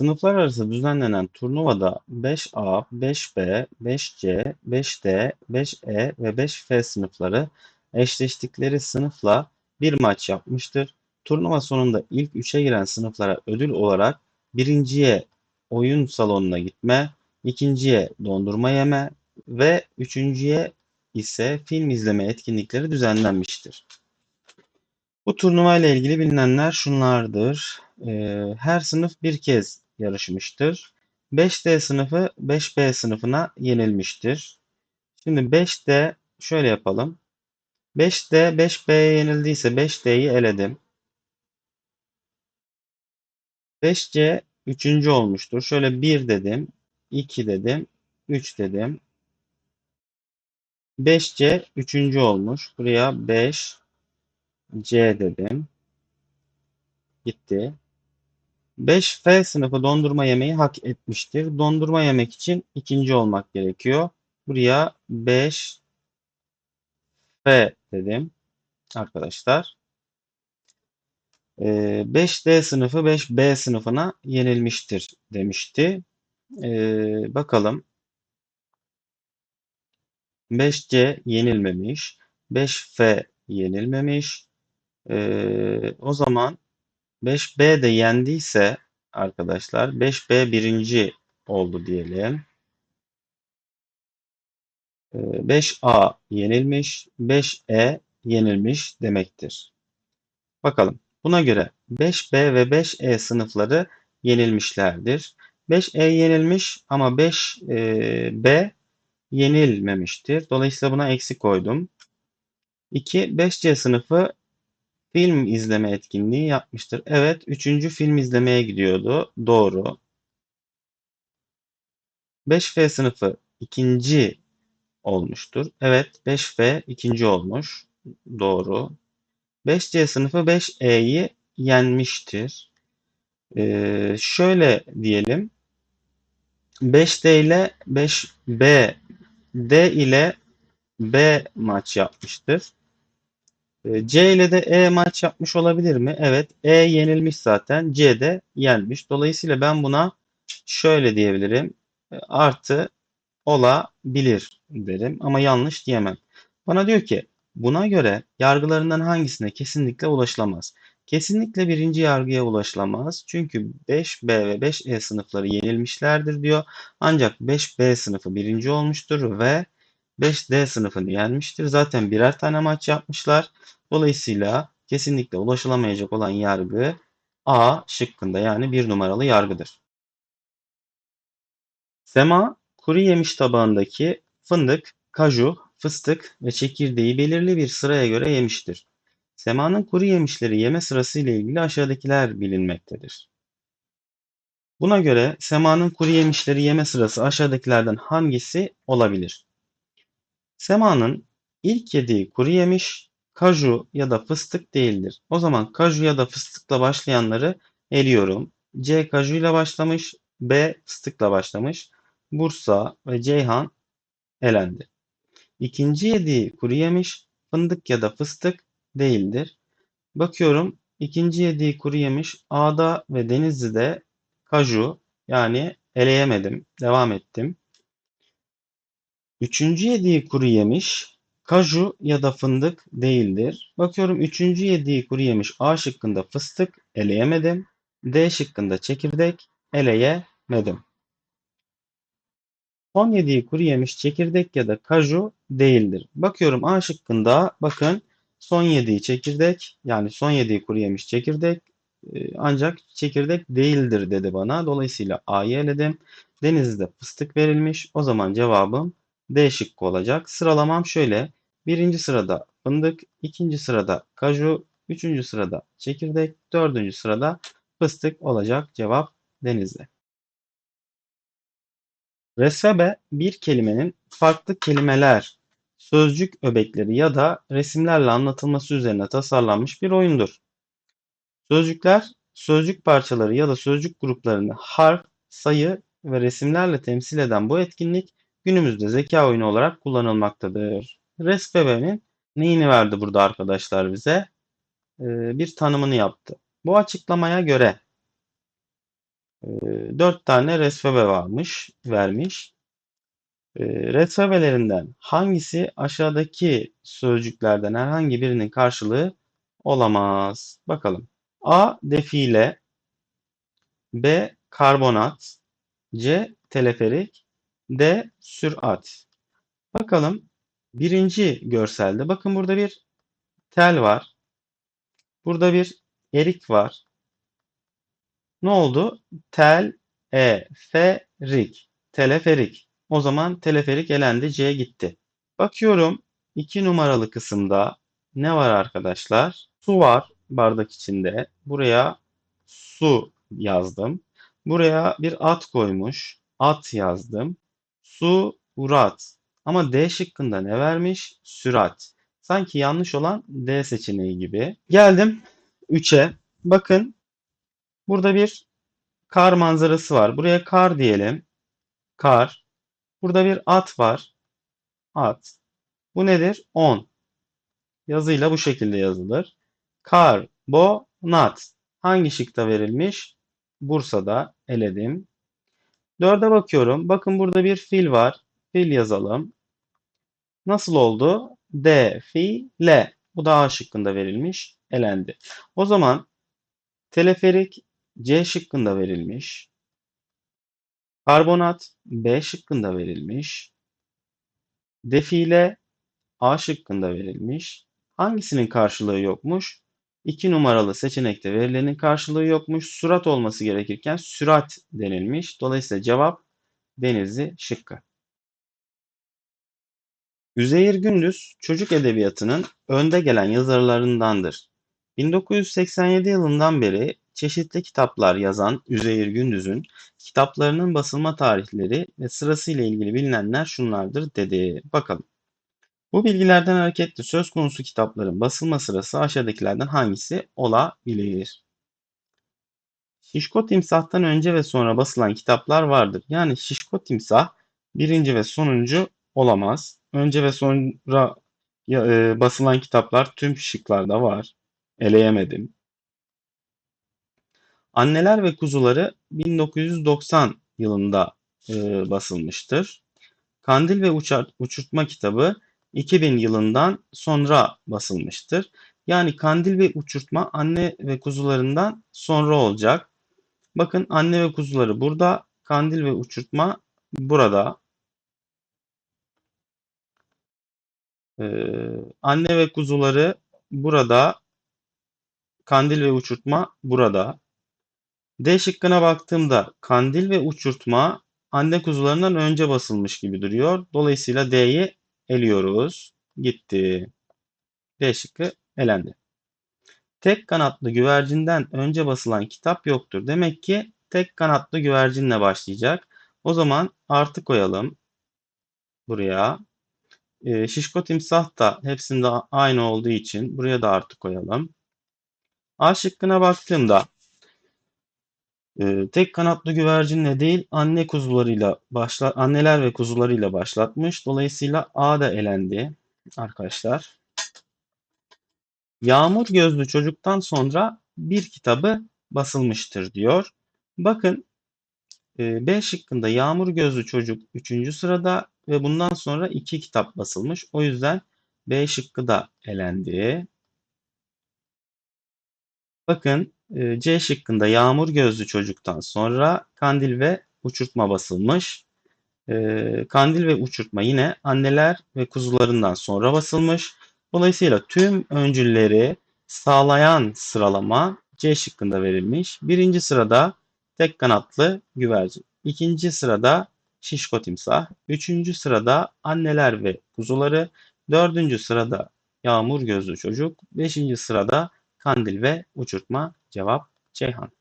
Sınıflar arası düzenlenen turnuvada 5A, 5B, 5C, 5D, 5E ve 5F sınıfları eşleştikleri sınıfla bir maç yapmıştır. Turnuva sonunda ilk üçe giren sınıflara ödül olarak birinciye oyun salonuna gitme, ikinciye dondurma yeme ve üçüncüye ise film izleme etkinlikleri düzenlenmiştir. Bu turnuva ile ilgili bilinenler şunlardır. Ee, her sınıf bir kez yarışmıştır. 5D sınıfı 5B sınıfına yenilmiştir. Şimdi 5D şöyle yapalım. 5D 5B'ye yenildiyse 5D'yi eledim. 5C üçüncü olmuştur. Şöyle 1 dedim, 2 dedim, 3 dedim. 5C üçüncü olmuş. Buraya 5 C dedim. Gitti. 5F sınıfı dondurma yemeği hak etmiştir. Dondurma yemek için ikinci olmak gerekiyor. Buraya 5F dedim arkadaşlar. 5D sınıfı 5B sınıfına yenilmiştir demişti. Ee, bakalım. 5C yenilmemiş. 5F yenilmemiş. Ee, o zaman 5B de yendiyse arkadaşlar 5B birinci oldu diyelim. Ee, 5A yenilmiş, 5E yenilmiş demektir. Bakalım. Buna göre 5B ve 5E sınıfları yenilmişlerdir. 5E yenilmiş ama 5B yenilmemiştir. Dolayısıyla buna eksi koydum. 2. 5C sınıfı film izleme etkinliği yapmıştır. Evet, üçüncü film izlemeye gidiyordu. Doğru. 5F sınıfı ikinci olmuştur. Evet, 5F ikinci olmuş. Doğru. 5C sınıfı 5E'yi yenmiştir. Ee, şöyle diyelim. 5D ile 5B, D ile B maç yapmıştır. Ee, C ile de E maç yapmış olabilir mi? Evet. E yenilmiş zaten. C de yenmiş. Dolayısıyla ben buna şöyle diyebilirim. E, artı olabilir derim. Ama yanlış diyemem. Bana diyor ki buna göre yargılarından hangisine kesinlikle ulaşılamaz? Kesinlikle birinci yargıya ulaşılamaz. Çünkü 5B ve 5E sınıfları yenilmişlerdir diyor. Ancak 5B sınıfı birinci olmuştur ve 5D sınıfını yenmiştir. Zaten birer tane maç yapmışlar. Dolayısıyla kesinlikle ulaşılamayacak olan yargı A şıkkında yani bir numaralı yargıdır. Sema kuru yemiş tabağındaki fındık, kaju, fıstık ve çekirdeği belirli bir sıraya göre yemiştir. Sema'nın kuru yemişleri yeme sırası ile ilgili aşağıdakiler bilinmektedir. Buna göre Sema'nın kuru yemişleri yeme sırası aşağıdakilerden hangisi olabilir? Sema'nın ilk yediği kuru yemiş kaju ya da fıstık değildir. O zaman kaju ya da fıstıkla başlayanları eliyorum. C kaju ile başlamış, B fıstıkla başlamış. Bursa ve Ceyhan elendi. İkinci yediği kuru yemiş fındık ya da fıstık değildir. Bakıyorum ikinci yediği kuru yemiş A'da ve Denizli'de kaju yani eleyemedim. Devam ettim. Üçüncü yediği kuru yemiş kaju ya da fındık değildir. Bakıyorum üçüncü yediği kuru yemiş A şıkkında fıstık eleyemedim. D şıkkında çekirdek eleyemedim. Son yediği kuru yemiş çekirdek ya da kaju değildir. Bakıyorum A şıkkında bakın son yediği çekirdek yani son yediği kuru yemiş çekirdek ancak çekirdek değildir dedi bana. Dolayısıyla A'yı eledim. Denizli'de fıstık verilmiş. O zaman cevabım D şıkkı olacak. Sıralamam şöyle. Birinci sırada fındık, ikinci sırada kaju, üçüncü sırada çekirdek, dördüncü sırada fıstık olacak. Cevap Denizli. Resvebe bir kelimenin farklı kelimeler, sözcük öbekleri ya da resimlerle anlatılması üzerine tasarlanmış bir oyundur. Sözcükler, sözcük parçaları ya da sözcük gruplarını harf, sayı ve resimlerle temsil eden bu etkinlik günümüzde zeka oyunu olarak kullanılmaktadır. Resbebe'nin neyini verdi burada arkadaşlar bize? Ee, bir tanımını yaptı. Bu açıklamaya göre E, 4 tane resfebe varmış, vermiş. E, resfebelerinden hangisi aşağıdaki sözcüklerden herhangi birinin karşılığı olamaz? Bakalım. A. Defile B. Karbonat C. Teleferik D. Sürat Bakalım birinci görselde. Bakın burada bir tel var. Burada bir erik var. Ne oldu? Tel, e, ferik. Teleferik. O zaman teleferik elendi. C gitti. Bakıyorum 2 numaralı kısımda ne var arkadaşlar? Su var bardak içinde. Buraya su yazdım. Buraya bir at koymuş. At yazdım. Su, urat. Ama D şıkkında ne vermiş? Sürat. Sanki yanlış olan D seçeneği gibi. Geldim 3'e. Bakın burada bir kar manzarası var. Buraya kar diyelim. Kar. Burada bir at var. At. Bu nedir? 10. Yazıyla bu şekilde yazılır. Karbonat. Hangi şıkta verilmiş? Bursa'da eledim. Dörde bakıyorum. Bakın burada bir fil var. Fil yazalım. Nasıl oldu? D, fi, le. Bu da A şıkkında verilmiş. Elendi. O zaman teleferik C şıkkında verilmiş. Karbonat B şıkkında verilmiş. Defile A şıkkında verilmiş. Hangisinin karşılığı yokmuş? 2 numaralı seçenekte verilenin karşılığı yokmuş. Surat olması gerekirken sürat denilmiş. Dolayısıyla cevap Denizli şıkkı. Üzeyir Gündüz çocuk edebiyatının önde gelen yazarlarındandır. 1987 yılından beri çeşitli kitaplar yazan Üzeyir Gündüz'ün kitaplarının basılma tarihleri ve sırasıyla ilgili bilinenler şunlardır dedi. Bakalım. Bu bilgilerden hareketle söz konusu kitapların basılma sırası aşağıdakilerden hangisi olabilir? Şişko Timsah'tan önce ve sonra basılan kitaplar vardır. Yani Şişko Timsah birinci ve sonuncu olamaz. Önce ve sonra e, basılan kitaplar tüm şıklarda var. Eleyemedim. Anneler ve Kuzuları 1990 yılında e, basılmıştır. Kandil ve Uçurtma kitabı 2000 yılından sonra basılmıştır. Yani Kandil ve Uçurtma Anne ve Kuzularından sonra olacak. Bakın Anne ve Kuzuları burada, Kandil ve Uçurtma burada. Ee, anne ve kuzuları burada. Kandil ve uçurtma burada. D şıkkına baktığımda kandil ve uçurtma anne kuzularından önce basılmış gibi duruyor. Dolayısıyla D'yi eliyoruz. Gitti. D şıkkı elendi. Tek kanatlı güvercinden önce basılan kitap yoktur. Demek ki tek kanatlı güvercinle başlayacak. O zaman artı koyalım buraya. E, şişko timsah da hepsinde aynı olduğu için buraya da artı koyalım. A şıkkına baktığımda e, tek kanatlı güvercinle değil anne kuzularıyla başla anneler ve kuzularıyla başlatmış. Dolayısıyla A da elendi arkadaşlar. Yağmur gözlü çocuktan sonra bir kitabı basılmıştır diyor. Bakın B şıkkında Yağmur Gözlü Çocuk 3. sırada ve bundan sonra 2 kitap basılmış. O yüzden B şıkkı da elendi. Bakın C şıkkında Yağmur Gözlü Çocuk'tan sonra Kandil ve Uçurtma basılmış. Kandil ve Uçurtma yine anneler ve kuzularından sonra basılmış. Dolayısıyla tüm öncülleri sağlayan sıralama C şıkkında verilmiş. Birinci sırada tek kanatlı güvercin. İkinci sırada şişko timsah. Üçüncü sırada anneler ve kuzuları. Dördüncü sırada yağmur gözlü çocuk. Beşinci sırada kandil ve uçurtma. Cevap Ceyhan.